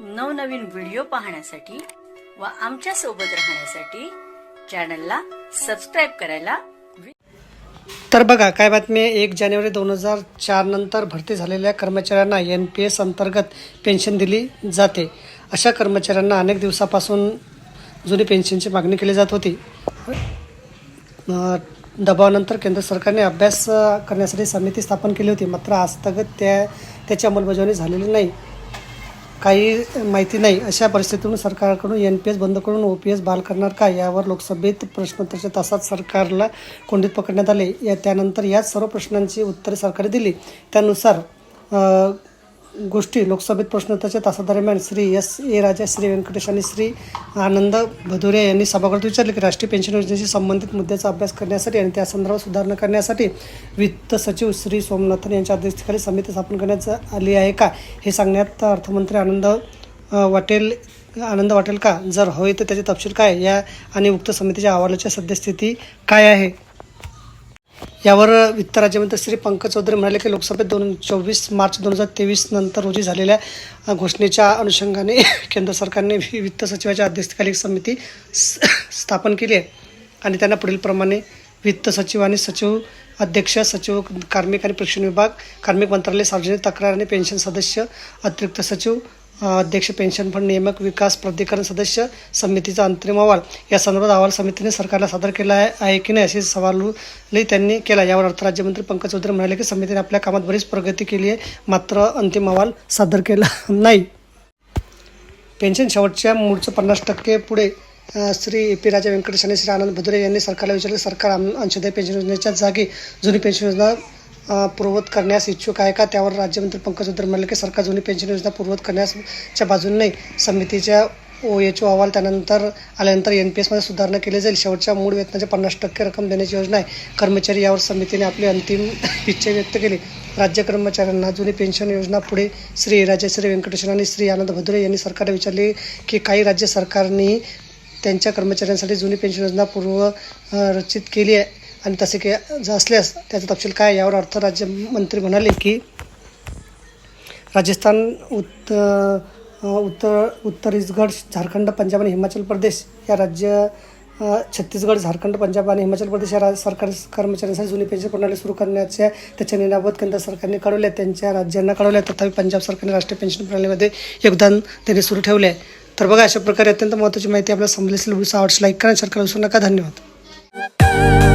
नवनवीन व्हिडिओ पाहण्यासाठी व आमच्यासोबत राहण्यासाठी चॅनलला सबस्क्राईब करायला तर बघा काय बातमी आहे? एक जानेवारी दोन हजार चार नंतर भरती झालेल्या कर्मचाऱ्यांना एन पी एस अंतर्गत पेन्शन दिली जाते. अशा कर्मचाऱ्यांना अनेक दिवसापासून जुनी पेन्शनची मागणी केली जात होती. दबावानंतर केंद्र सरकारने अभ्यास करण्यासाठी समिती स्थापन केली होती. मात्र आजतगत त्या त्याची अंमलबजावणी झालेली नाही. काही माहिती नाही अशा परिस्थितीतून सरकारकडून एन पी एस बंद करून ओ पी एस बहाल करणार का यावर लोकसभेत प्रश्नोत्तरच्या तासात सरकारला कोंडीत पकडण्यात आले. या त्यानंतर याच सर्व प्रश्नांची उत्तरे सरकारने दिली. त्यानुसार गोष्टी लोकसभेत प्रश्नोत्तरच्या तासादरम्यान श्री एस. ए. राजा श्री व्यंकटेश आणि श्री आनंद भदुरे यांनी सभागृहात विचारले की राष्ट्रीय पेन्शन योजनेशी संबंधित मुद्द्याचा अभ्यास करण्यासाठी आणि त्या संदर्भात सुधारणा करण्यासाठी वित्त सचिव श्री सोमनाथन यांच्या अध्यक्षतेखाली समिती स्थापन करण्यात आली आहे का? हे सांगण्यात अर्थमंत्री आनंद वाटेल आनंद वाटेल का? जर होय तर त्याचे तपशील काय? या आणि उक्त समितीच्या अहवालाची सद्यस्थिती काय आहे? यावर वित्त राज्यमंत्री श्री पंकज चौधरी म्हणाले की लोकसभेत दोन चोवीस मार्च दोन हजार तेवीस नंतर रोजी झालेल्या घोषणेच्या अनुषंगाने केंद्र सरकारने वित्त सचिवाच्या अध्यक्षतेखाली एक समिती स्थापन केली आहे. आणि त्यांना पुढीलप्रमाणे वित्त सचिव आणि सचिव अध्यक्ष सचिव कार्मिक आणि प्रशिक्षण विभाग कार्मिक मंत्रालय सार्वजनिक तक्रार आणि पेन्शन सदस्य अतिरिक्त सचिव अध्यक्ष पेन्शन फंड नियामक विकास प्राधिकरण सदस्य समितीचा अंतरिम अहवाल. या संदर्भात अहवाल समितीने सरकारला सादर केला आहे की नाही असे सवालही त्यांनी केला यावर अर्थ राज्यमंत्री पंकज चौधरी म्हणाले की समितीने आपल्या कामात बरीच प्रगती केली आहे मात्र अंतिम अहवाल सादर केला नाही. पेन्शन शेवटच्या मूळचं पन्नास टक्के पुढे श्री ए पी राजा व्यंकटेश आणि श्री आनंद भदुरे यांनी सरकारला विचारले सरकार आम- अंशदायी पेन्शन योजनेच्या जागी जुनी पेन्शन योजना अ, पूर्ववत करण्यास इच्छुक आहे का? त्यावर राज्यमंत्री पंकज उद्धर म्हणाले की सरकार जुनी पेन्शन योजना पूर्ववत करण्याच्या बाजूने समितीच्या ओ एच ओ अहवाल त्यानंतर आल्यानंतर एन पी एसमध्ये सुधारणा केली जाईल. शेवटच्या मूळ वेतनाच्या पन्नास टक्के रक्कम देण्याची योजना आहे. कर्मचारी यावर समितीने आपली अंतिम इच्छा व्यक्त केली. राज्य कर्मचाऱ्यांना जुनी पेन्शन योजना पुढे श्री राजश्री व्यंकटेश्वर आणि श्री आनंद भदुरे यांनी सरकारला विचारले की काही राज्य सरकारनी त्यांच्या कर्मचाऱ्यांसाठी जुनी पेन्शन योजना पूर्व रचित केली आहे. आणि तसे के असल्यास त्याचा तपशील काय यावर अर्थ राज्यमंत्री म्हणाले की राजस्थान उत्त उत्तर उत्तरीसगड झारखंड पंजाब आणि हिमाचल प्रदेश या राज्य छत्तीसगड झारखंड पंजाब आणि हिमाचल प्रदेश या राज्य सरकार कर्मचाऱ्यांसाठी जुनी पेन्शन प्रणाली सुरू करण्याच्या त्याच्या निर्णयाबाबत केंद्र सरकारने कळवले त्यांच्या राज्यांना कळवले तथापि पंजाब सरकारने राष्ट्रीय पेन्शन प्रणालीमध्ये योगदान त्यांनी सुरू ठेवले आहे. तर बघा अशा प्रकारे अत्यंत महत्त्वाची माहिती आपल्याला समजली असेल. व्हिडिओ आवडल्यास लाईक करा शेअर करा. विसरू नका. धन्यवाद.